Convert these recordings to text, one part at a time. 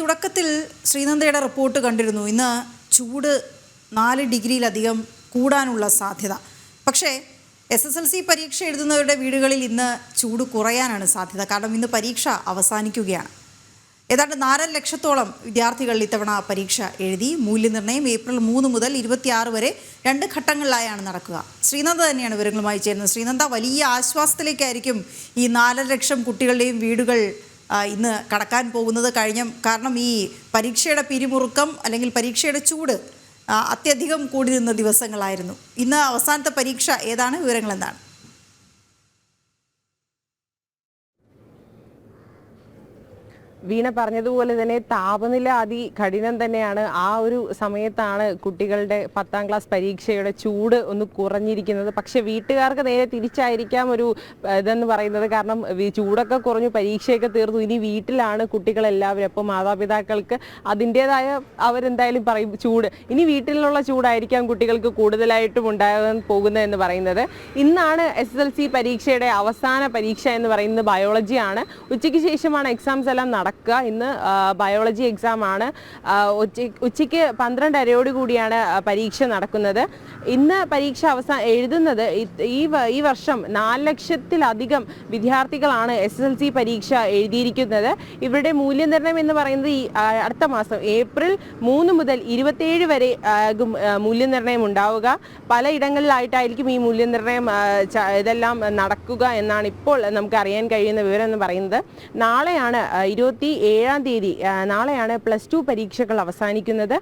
തുടക്കത്തിൽ ശ്രീനന്ദയുടെ റിപ്പോർട്ട് കണ്ടിരുന്നു. ഇന്ന് ചൂട് നാല് ഡിഗ്രിയിലധികം കൂടാനുള്ള സാധ്യത. പക്ഷേ എസ് എസ് എൽ സി പരീക്ഷ എഴുതുന്നവരുടെ വീടുകളിൽ ഇന്ന് ചൂട് കുറയാനാണ് സാധ്യത. കാരണം ഇന്ന് പരീക്ഷ അവസാനിക്കുകയാണ്. ഏതാണ്ട് നാലര ലക്ഷത്തോളം വിദ്യാർത്ഥികൾ ഇത്തവണ പരീക്ഷ എഴുതി. മൂല്യനിർണയം ഏപ്രിൽ മൂന്ന് മുതൽ ഇരുപത്തിയാറ് വരെ രണ്ട് ഘട്ടങ്ങളിലായാണ് നടക്കുക. ശ്രീനന്ദ തന്നെയാണ് വിവരങ്ങളുമായി ചേരുന്നത്. ശ്രീനന്ദ വലിയ ആശ്വാസത്തിലേക്കായിരിക്കും ഈ നാലര ലക്ഷം കുട്ടികളുടെയും വീടുകൾ ഇന്ന് കടക്കാൻ പോകുന്നത് കഴിഞ്ഞ കാരണം ഈ പരീക്ഷയുടെ പിരിമുറുക്കം അല്ലെങ്കിൽ പരീക്ഷയുടെ ചൂട് അത്യധികം കൂടി നിന്ന ദിവസങ്ങളായിരുന്നു. ഇന്ന് അവസാനത്തെ പരീക്ഷ ഏതാണ്? വിവരങ്ങൾ വീണ പറഞ്ഞതുപോലെ തന്നെ താപനില അതി കഠിനം തന്നെയാണ്. ആ ഒരു സമയത്താണ് കുട്ടികളുടെ പത്താം ക്ലാസ് പരീക്ഷയുടെ ചൂട് ഒന്ന് കുറഞ്ഞിരിക്കുന്നത്. പക്ഷെ വീട്ടുകാർക്ക് നേരെ തിരിച്ചായിരിക്കാം ഒരു ഇതെന്ന് പറയുന്നത്. കാരണം ചൂടൊക്കെ കുറഞ്ഞു പരീക്ഷയൊക്കെ തീർന്നു. ഇനി വീട്ടിലാണ് കുട്ടികളെല്ലാവരും. അപ്പോൾ മാതാപിതാക്കൾക്ക് അതിന്റെതായ അവരെന്തായാലും പറയും ചൂട്. ഇനി വീട്ടിലുള്ള ചൂടായിരിക്കാം കുട്ടികൾക്ക് കൂടുതലായിട്ടും ഉണ്ടാകാൻ പോകുന്നത് എന്ന് പറയുന്നത്. ഇന്നാണ് എസ് എൽ സി പരീക്ഷയുടെ അവസാന പരീക്ഷ എന്ന് പറയുന്നത് ബയോളജിയാണ്. ഉച്ചയ്ക്ക് ശേഷമാണ് എക്സാംസ് എല്ലാം നടക്കുക. ഇന്ന് ബയോളജി എക്സാം ആണ്. ഉച്ചയ്ക്ക് പന്ത്രണ്ടരയോട് കൂടിയാണ് പരീക്ഷ നടക്കുന്നത്. ഇന്ന് പരീക്ഷ അവസാന എഴുതുന്നത് ഈ ഈ വർഷം നാല് ലക്ഷത്തിലധികം വിദ്യാർത്ഥികളാണ് എസ് എസ് എൽ സി പരീക്ഷ എഴുതിയിരിക്കുന്നത്. ഇവരുടെ മൂല്യനിർണയം എന്ന് പറയുന്നത് ഈ അടുത്ത മാസം ഏപ്രിൽ മൂന്ന് മുതൽ ഇരുപത്തിയേഴ് വരെ മൂല്യനിർണയം ഉണ്ടാവുക. പലയിടങ്ങളിലായിട്ടായിരിക്കും ഈ മൂല്യനിർണയം ഇതെല്ലാം നടക്കുക എന്നാണ് ഇപ്പോൾ നമുക്ക് അറിയാൻ കഴിയുന്ന വിവരം എന്ന് പറയുന്നത്. നാളെയാണ് ആ, ഇരുപത്തി ഏഴാം തീയതി നാളെയാണ് പ്ലസ് ടു പരീക്ഷകൾ അവസാനിക്കുന്നത്.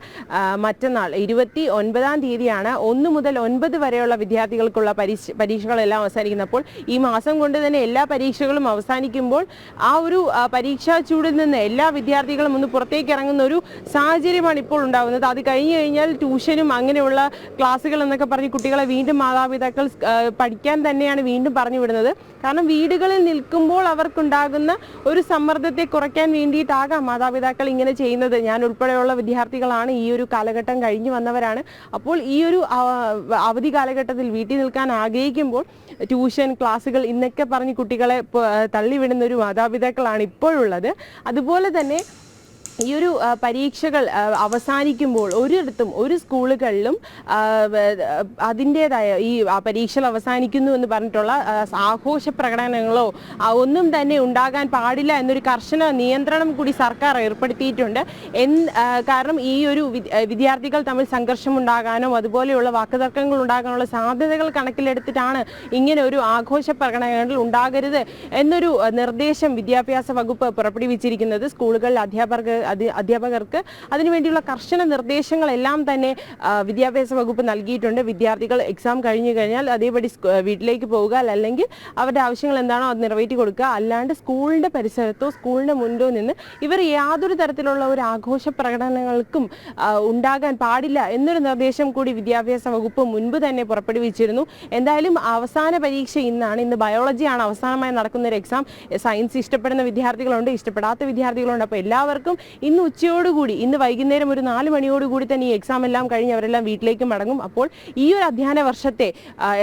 മറ്റന്നാൾ ഇരുപത്തി ഒൻപതാം തീയതിയാണ് ഒന്ന് മുതൽ ഒൻപത് വരെയുള്ള വിദ്യാർത്ഥികൾക്കുള്ള പരീക്ഷ പരീക്ഷകളെല്ലാം അവസാനിക്കുന്നത്. അപ്പോൾ ഈ മാസം കൊണ്ട് തന്നെ എല്ലാ പരീക്ഷകളും അവസാനിക്കുമ്പോൾ ആ ഒരു പരീക്ഷാ ചൂടിൽ നിന്ന് എല്ലാ വിദ്യാർത്ഥികളും ഒന്ന് പുറത്തേക്ക് ഇറങ്ങുന്ന ഒരു സാഹചര്യമാണ് ഇപ്പോൾ ഉണ്ടാകുന്നത് അത് കഴിഞ്ഞു കഴിഞ്ഞാൽ ട്യൂഷനും അങ്ങനെയുള്ള ക്ലാസ്സുകൾ എന്നൊക്കെ പറഞ്ഞ് കുട്ടികളെ വീണ്ടും മാതാപിതാക്കൾ പഠിക്കാൻ തന്നെയാണ് വീണ്ടും പറഞ്ഞു വിടുന്നത്. കാരണം വീടുകളിൽ നിൽക്കുമ്പോൾ അവർക്കുണ്ടാകുന്ന ഒരു സമ്മർദ്ദത്തെ കുറയ്ക്കാൻ വേണ്ടിയിട്ടാകാം മാതാപിതാക്കൾ ഇങ്ങനെ ചെയ്യുന്നത്. ഞാൻ ഉൾപ്പെടെയുള്ള വിദ്യാർത്ഥികളാണ് ഈ ഒരു കാലഘട്ടം കഴിഞ്ഞു വന്നവരാണ്. അപ്പോൾ ഈ ഒരു അവധി കാലഘട്ടത്തിൽ വീട്ടിൽ നിൽക്കാൻ ആഗ്രഹിക്കുമ്പോൾ ട്യൂഷൻ ക്ലാസ്സുകൾ ഇന്നൊക്കെ പറഞ്ഞ് കുട്ടികളെ തള്ളിവിടുന്ന ഒരു മാതാപിതാക്കളാണ് ഇപ്പോഴുള്ളത്. അതുപോലെ തന്നെ ഈ ഒരു പരീക്ഷകൾ അവസാനിക്കുമ്പോൾ ഒരിടത്തും ഒരു സ്കൂളുകളിലും അതിന്റേതായ ഈ പരീക്ഷകൾ അവസാനിക്കുന്നു എന്ന് പറഞ്ഞിട്ടുള്ള ആഘോഷ പ്രകടനങ്ങളോ ഒന്നും തന്നെ ഉണ്ടാകാൻ പാടില്ല എന്നൊരു കർശന നിയന്ത്രണം കൂടി സർക്കാർ ഏർപ്പെടുത്തിയിട്ടുണ്ട്. കാരണം ഈ ഒരു വിദ്യാർത്ഥികൾ തമ്മിൽ സംഘർഷം ഉണ്ടാകാനോ അതുപോലെയുള്ള വാക്കുതർക്കങ്ങൾ ഉണ്ടാകാനുള്ള സാധ്യതകൾ കണക്കിലെടുത്തിട്ടാണ് ഇങ്ങനെ ഒരു ആഘോഷ പ്രകടനങ്ങൾ ഉണ്ടാകരുത് എന്നൊരു നിർദ്ദേശം വിദ്യാഭ്യാസ വകുപ്പ് പുറപ്പെടുവിച്ചിരിക്കുന്നത് സ്കൂളുകളിൽ അധ്യാപകർക്ക് അധി- അധ്യാപകർക്ക് അതിനുവേണ്ടിയുള്ള കർശന നിർദ്ദേശങ്ങളെല്ലാം തന്നെ വിദ്യാഭ്യാസ വകുപ്പ് നൽകിയിട്ടുണ്ട്. വിദ്യാർത്ഥികൾ എക്സാം കഴിഞ്ഞു കഴിഞ്ഞാൽ അതേപടി വീട്ടിലേക്ക് പോവുക അല്ലെങ്കിൽ അവരുടെ ആവശ്യങ്ങൾ എന്താണോ അത് നിറവേറ്റി കൊടുക്കുക. അല്ലാണ്ട് സ്കൂളിന്റെ പരിസരത്തോ സ്കൂളിന്റെ മുൻപോ നിന്ന് ഇവർ യാതൊരു തരത്തിലുള്ള ഒരു ആഘോഷ പ്രകടനങ്ങൾക്കും ഉണ്ടാകാൻ പാടില്ല എന്നൊരു നിർദ്ദേശം കൂടി വിദ്യാഭ്യാസ വകുപ്പ് മുൻപ് തന്നെ പുറപ്പെടുവിച്ചിരുന്നു. എന്തായാലും അവസാന പരീക്ഷ ഇന്നാണ്. ഇന്ന് ബയോളജിയാണ് അവസാനമായി നടക്കുന്ന ഒരു എക്സാം. സയൻസ് ഇഷ്ടപ്പെടുന്ന വിദ്യാർത്ഥികളുണ്ട് ഇഷ്ടപ്പെടാത്ത വിദ്യാർത്ഥികളുണ്ട്. അപ്പോൾ എല്ലാവർക്കും ഇന്ന് ഉച്ചയോടുകൂടി ഇന്ന് വൈകുന്നേരം ഒരു നാല് മണിയോടുകൂടി തന്നെ ഈ എക്സാം എല്ലാം കഴിഞ്ഞ് അവരെല്ലാം വീട്ടിലേക്ക് മടങ്ങും. അപ്പോൾ ഈ ഒരു അധ്യയന വർഷത്തെ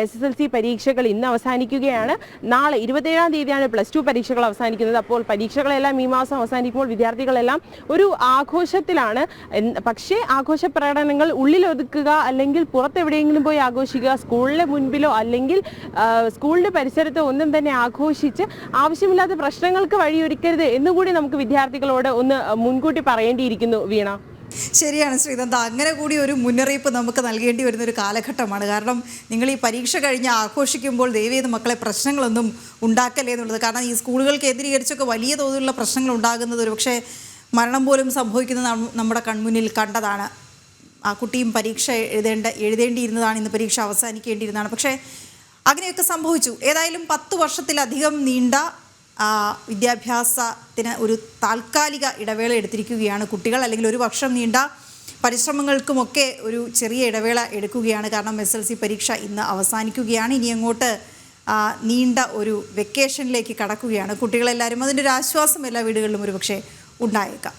എസ് എസ് എൽ സി പരീക്ഷകൾ ഇന്ന് അവസാനിക്കുകയാണ്. നാളെ ഇരുപത്തേഴാം തീയതിയാണ് പ്ലസ് ടു പരീക്ഷകൾ അവസാനിക്കുന്നത്. അപ്പോൾ പരീക്ഷകളെല്ലാം ഈ മാസം അവസാനിക്കുമ്പോൾ വിദ്യാർത്ഥികളെല്ലാം ഒരു ആഘോഷത്തിലാണ്. പക്ഷേ ആഘോഷ പ്രകടനങ്ങൾ ഉള്ളിലൊതുക്കുക അല്ലെങ്കിൽ പുറത്തെവിടെയെങ്കിലും പോയി ആഘോഷിക്കുക സ്കൂളിലെ മുൻപിലോ അല്ലെങ്കിൽ സ്കൂളിന്റെ പരിസരത്തോ ഒന്നും തന്നെ ആഘോഷിച്ച് ആവശ്യമില്ലാത്ത പ്രശ്നങ്ങൾക്ക് വഴിയൊരുക്കരുത് എന്നുകൂടി നമുക്ക് വിദ്യാർത്ഥികളോട് ഒന്ന് മുൻകൂട്ടി പറയേണ്ടിയിരിക്കുന്നു വീണ. ശരിയാണ് ശ്രീനന്ദ അങ്ങനെ കൂടി ഒരു മുന്നറിയിപ്പ് നമുക്ക് നൽകേണ്ടി വരുന്ന ഒരു കാലഘട്ടമാണ്. കാരണം നിങ്ങൾ ഈ പരീക്ഷ കഴിഞ്ഞ് ആഘോഷിക്കുമ്പോൾ ദയവേത് മക്കളെ പ്രശ്നങ്ങളൊന്നും ഉണ്ടാക്കല്ലേ എന്നുള്ളത്. കാരണം ഈ സ്കൂളുകൾ കേന്ദ്രീകരിച്ചൊക്കെ വലിയ തോതിലുള്ള പ്രശ്നങ്ങൾ ഉണ്ടാകുന്നത് ഒരു പക്ഷേ മരണം പോലും സംഭവിക്കുന്നത് നമ്മുടെ കൺമുന്നിൽ കണ്ടതാണ്. ആ കുട്ടിയും പരീക്ഷ എഴുതേണ്ട എഴുതേണ്ടിയിരുന്നതാണ്. ഇന്ന് പരീക്ഷ അവസാനിക്കേണ്ടിയിരുന്നതാണ്. പക്ഷേ അങ്ങനെയൊക്കെ സംഭവിച്ചു. ഏതായാലും പത്ത് വർഷത്തിലധികം നീണ്ട വിദ്യാഭ്യാസത്തിന് ഒരു താൽക്കാലിക ഇടവേള എടുത്തിരിക്കുകയാണ് കുട്ടികൾ. അല്ലെങ്കിൽ ഒരു വർഷം നീണ്ട പരിശ്രമങ്ങൾക്കുമൊക്കെ ഒരു ചെറിയ ഇടവേള എടുക്കുകയാണ്. കാരണം എസ് എൽ സി പരീക്ഷ ഇന്ന് അവസാനിക്കുകയാണ്. ഇനി അങ്ങോട്ട് നീണ്ട ഒരു വെക്കേഷനിലേക്ക് കടക്കുകയാണ് കുട്ടികളെല്ലാവരും. അതിന്റെ ഒരു ആശ്വാസം എല്ലാ വീടുകളിലും ഒരുപക്ഷെ ഉണ്ടായേക്കാം.